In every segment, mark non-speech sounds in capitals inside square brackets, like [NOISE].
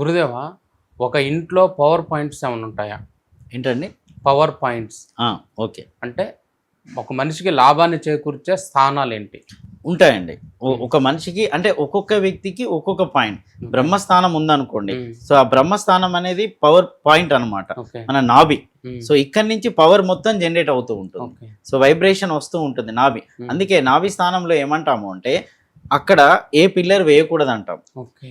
గురుదేవా ఒక ఇంట్లో పవర్ పాయింట్స్ ఏమైనా ఉంటాయా? ఏంటండి? Power points okay. అంటే ఒక మనిషికి లాభాన్ని చేకూర్చే స్థానాలు ఏంటి? ఉంటాయండి. ఒక మనిషికి అంటే ఒక్కొక్క వ్యక్తికి ఒక్కొక్క పాయింట్ బ్రహ్మస్థానం ఉందనుకోండి. సో ఆ బ్రహ్మస్థానం అనేది పవర్ పాయింట్ అన్నమాట. ఓకే. మన నాభి. సో ఇక్కడి నుంచి పవర్ మొత్తం జనరేట్ అవుతూ ఉంటుంది. సో వైబ్రేషన్ వస్తూ ఉంటుంది నాభి. అందుకే నాభి స్థానంలో ఏమంటాము అంటే అక్కడ ఏ పిల్లర్ వేయకూడదు అంటాం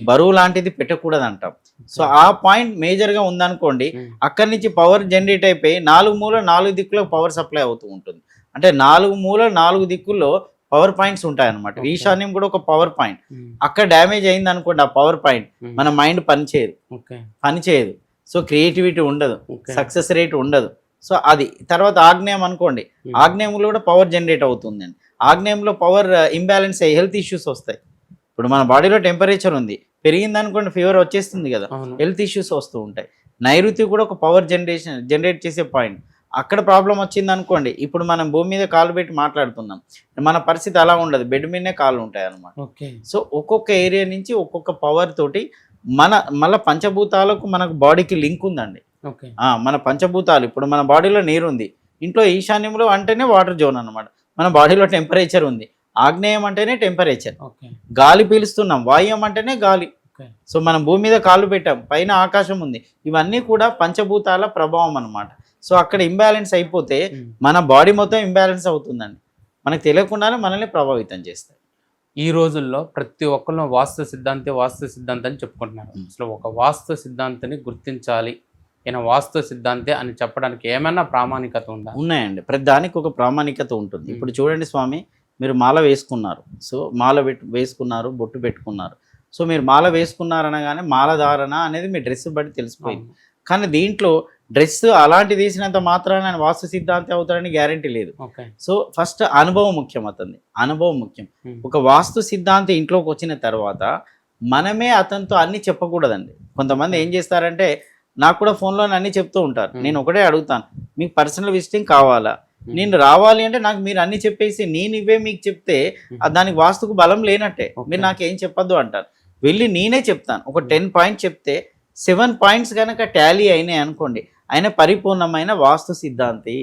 బరువు లాంటిది పెట్టకూడదు అంటాం సో ఆ పాయింట్ మేజర్గా ఉందనుకోండి. అక్కడి నుంచి పవర్ జనరేట్ అయిపోయి నాలుగు మూల నాలుగు దిక్కులకు పవర్ సప్లై అవుతూ ఉంటుంది. అంటే నాలుగు మూల నాలుగు దిక్కుల్లో పవర్ పాయింట్స్ ఉంటాయి అనమాట. ఈశాన్యం కూడా ఒక పవర్ పాయింట్. అక్కడ డ్యామేజ్ అయింది అనుకోండి ఆ పవర్ పాయింట్. మన మైండ్ పనిచేయదు. పనిచేయదు. సో క్రియేటివిటీ ఉండదు. సక్సెస్ రేట్ ఉండదు. సో అది తర్వాత ఆగ్నేయం అనుకోండి. ఆగ్నేయంలో కూడా పవర్ జనరేట్ అవుతుందండి. ఆగ్నేయంలో పవర్ ఇంబ్యాలెన్స్ అయ్యి హెల్త్ ఇష్యూస్ వస్తాయి. ఇప్పుడు మన బాడీలో టెంపరేచర్ ఉంది. పెరిగింది అనుకోండి ఫీవర్ వచ్చేస్తుంది కదా. హెల్త్ ఇష్యూస్ వస్తూ ఉంటాయి. నైరుతి కూడా ఒక పవర్ జనరేషన్ జనరేట్ చేసే పాయింట్ అక్కడ ప్రాబ్లం వచ్చింది అనుకోండి ఇప్పుడు మనం భూమి మీద కాలు పెట్టి మాట్లాడుతున్నాం మన పరిస్థితి అలా ఉండదు. బెడ్ మీదనే కాళ్ళు ఉంటాయి అన్నమాట ఓకే. సో ఒక్కొక్క ఏరియా నుంచి ఒక్కొక్క పవర్ తోటి మన మళ్ళీ పంచభూతాలకు మనకు బాడీకి లింక్ ఉందండి. మన పంచభూతాలు ఇప్పుడు మన బాడీలో నీరు ఉంది ఇంట్లో ఈశాన్యంలో అంటేనే వాటర్ జోన్ అన్నమాట. మన బాడీలో టెంపరేచర్ ఉంది. ఆగ్నేయం అంటేనే టెంపరేచర్. ఓకే. గాలి పీలుస్తున్నాం. వాయుం అంటేనే గాలి. సో మనం భూమి మీద కాళ్ళు పెట్టాం. పైన ఆకాశం ఉంది. ఇవన్నీ కూడా పంచభూతాల ప్రభావం అన్నమాట. సో అక్కడ ఇంబ్యాలెన్స్ అయిపోతే మ్మ్. మన బాడీ మొత్తం ఇంబ్యాలెన్స్ అవుతుందండి. మనకు తెలియకుండానే మనల్ని ప్రభావితం చేస్తాయి. ఈ రోజుల్లో ప్రతి ఒక్కరు వాస్తు సిద్ధాంతి వాస్తు సిద్ధాంతి అని చెప్పుకుంటున్నారు. మ్మ్. అసలు ఒక వాస్తు సిద్ధాంతిని గుర్తించాలి ఈయన వాస్తు సిద్ధాంతి అని చెప్పడానికి ఏమైనా ప్రామాణికత ఉందా? ఉన్నాయండి. ప్రతి దానికి ఒక ప్రామాణికత ఉంటుంది. ఇప్పుడు చూడండి స్వామి మీరు మాల వేసుకున్నారు. సో మాల పెట్టు వేసుకున్నారు బొట్టు పెట్టుకున్నారు. సో మీరు మాల వేసుకున్నారు అనగానే మాల ధారణ అనేది మీ డ్రెస్ బట్టి తెలిసిపోయింది. కానీ దీంట్లో డ్రెస్ అలాంటి తీసినంత మాత్రాన ఆయన వాస్తు సిద్ధాంతి అవుతారని గ్యారంటీ లేదు. సో ఫస్ట్ అనుభవం ముఖ్యం అతన్ని అనుభవం ముఖ్యం. ఒక వాస్తు సిద్ధాంతి ఇంట్లోకి వచ్చిన తర్వాత మనమే అతనితో అన్ని చెప్పకూడదండి. కొంతమంది ఏం చేస్తారంటే నాకు కూడా ఫోన్లో అన్ని చెప్తూ ఉంటారు. నేను ఒకటే అడుగుతాను మీకు పర్సనల్ విజిటింగ్ కావాలా. నేను రావాలి అంటే నాకు మీరు అన్ని చెప్పేసి నేను ఇవే మీకు చెప్తే దానికి వాస్తుకు బలం లేనట్టే. మీరు నాకు ఏం చెప్పొద్దు అంటారు వెళ్ళి నేనే చెప్తాను ఒక. టెన్ పాయింట్స్ చెప్తే సెవెన్ పాయింట్స్ కనుక టాలీ అయినాయి అనుకోండి ఆయన పరిపూర్ణమైన వాస్తు సిద్ధాంతి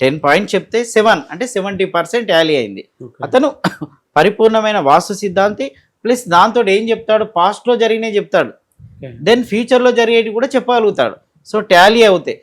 టెన్ పాయింట్స్ చెప్తే సెవెన్ అంటే సెవెంటీ పర్సెంట్ టాలీ అయింది. అతను [LAUGHS] పరిపూర్ణమైన వాస్తు సిద్ధాంతి ప్లస్ దాంతో ఏం చెప్తాడు పాస్ట్లో జరిగినవి చెప్తాడు. దెన్ ఫ్యూచర్లో జరిగేవి కూడా చెప్పగలుగుతాడు. సో టాలీ అవుతాయి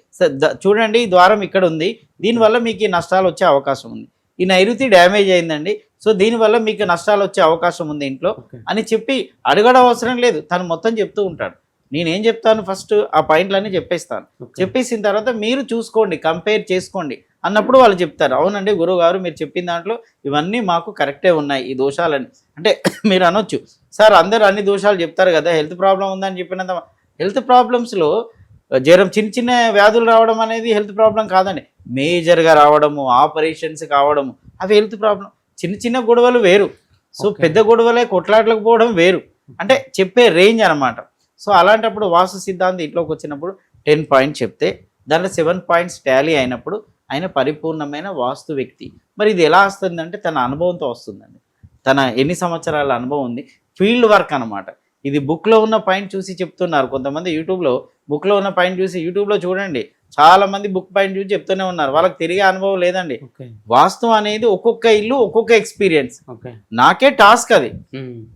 చూడండి ఈ ద్వారం ఇక్కడ ఉంది. దీనివల్ల మీకు ఈ నష్టాలు వచ్చే అవకాశం ఉంది. ఈ నైరుతి డ్యామేజ్ అయిందండి. సో దీనివల్ల మీకు నష్టాలు వచ్చే అవకాశం ఉంది ఇంట్లో. అని చెప్పి అడగడం అవసరం లేదు. తను మొత్తం చెప్తూ ఉంటాడు. నేనేం చెప్తాను? ఫస్ట్ ఆ పాయింట్లన్నీ చెప్పేస్తాను. చెప్పేసిన తర్వాత మీరు చూసుకోండి కంపేర్ చేసుకోండి. అన్నప్పుడు వాళ్ళు చెప్తారు అవునండి గురువు గారు మీరు చెప్పిన దాంట్లో ఇవన్నీ మాకు కరెక్టే ఉన్నాయి ఈ దోషాలని అంటే [COUGHS] మీరు అనొచ్చు సార్ అందరూ అన్ని దోషాలు చెప్తారు కదా హెల్త్ ప్రాబ్లం ఉందని చెప్పినంత హెల్త్ ప్రాబ్లమ్స్లో జ్వరం చిన్న చిన్న వ్యాధులు రావడం అనేది హెల్త్ ప్రాబ్లం కాదండి మేజర్గా రావడము ఆపరేషన్స్ కావడము అవి హెల్త్ ప్రాబ్లం చిన్న చిన్న గొడవలు వేరు. సో. పెద్ద గొడవలే కొట్లాట్లకు పోవడం వేరు. అంటే చెప్పే రేంజ్ అన్నమాట. సో అలాంటప్పుడు వాస్తు సిద్ధాంతి ఇంట్లోకి వచ్చినప్పుడు టెన్ పాయింట్స్ చెప్తే దాంట్లో సెవెన్ పాయింట్స్ టాలీ అయినప్పుడు ఆయన పరిపూర్ణమైన వాస్తు వ్యక్తి. మరి ఇది ఎలా వస్తుందంటే తన అనుభవంతో వస్తుందండి. తన ఎన్ని సంవత్సరాల అనుభవం ఉంది? ఫీల్డ్ వర్క్ అన్నమాట. ఇది బుక్లో ఉన్న పాయింట్ చూసి చెప్తున్నారు. కొంతమంది యూట్యూబ్లో బుక్లో ఉన్న పాయింట్ చూసి యూట్యూబ్లో చూడండి. చాలా మంది బుక్ పాయింట్ చూసి చెప్తూనే ఉన్నారు. వాళ్ళకి తిరిగే అనుభవం లేదండి. ఓకే. వాస్తు అనేది ఒక్కొక్క ఇల్లు ఒక్కొక్క ఎక్స్పీరియన్స్. నాకే టాస్క్ అది.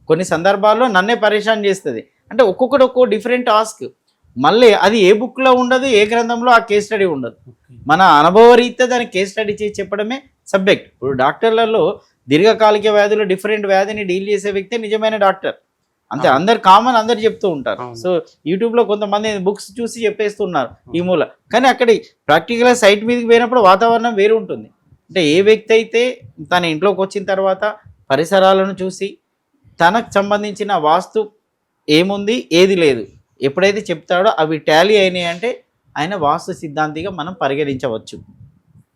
కొన్ని సందర్భాల్లో నన్నే పరేషాన్ చేస్తుంది. అంటే ఒక్కొక్కటి ఒక్కో డిఫరెంట్ టాస్క్. మళ్ళీ అది ఏ బుక్లో ఉండదు ఏ గ్రంథంలో ఆ కేస్ స్టడీ ఉండదు. మన అనుభవరీత్యా దాన్ని కేస్ స్టడీ చేసి చెప్పడమే సబ్జెక్ట్ ఇప్పుడు డాక్టర్లలో దీర్ఘకాలిక వ్యాధులు డిఫరెంట్ వ్యాధిని డీల్ చేసే వ్యక్తి నిజమైన డాక్టర్. అంతే. అందరు కామన్ అందరు చెప్తూ ఉంటారు. సో యూట్యూబ్లో కొంతమంది బుక్స్ చూసి చెప్పేస్తున్నారు ఈ మూల. కానీ అక్కడ ప్రాక్టికల్గా సైట్ మీదకి పోయినప్పుడు వాతావరణం వేరు ఉంటుంది. అంటే ఏ వ్యక్తి అయితే తన ఇంట్లోకి వచ్చిన తర్వాత పరిసరాలను చూసి తనకు సంబంధించిన వాస్తు ఏముంది ఏది లేదు ఎప్పుడైతే చెప్తాడో అవి టాలీ అయినాయి అంటే ఆయన వాస్తు సిద్ధాంతిగా మనం పరిగణించవచ్చు.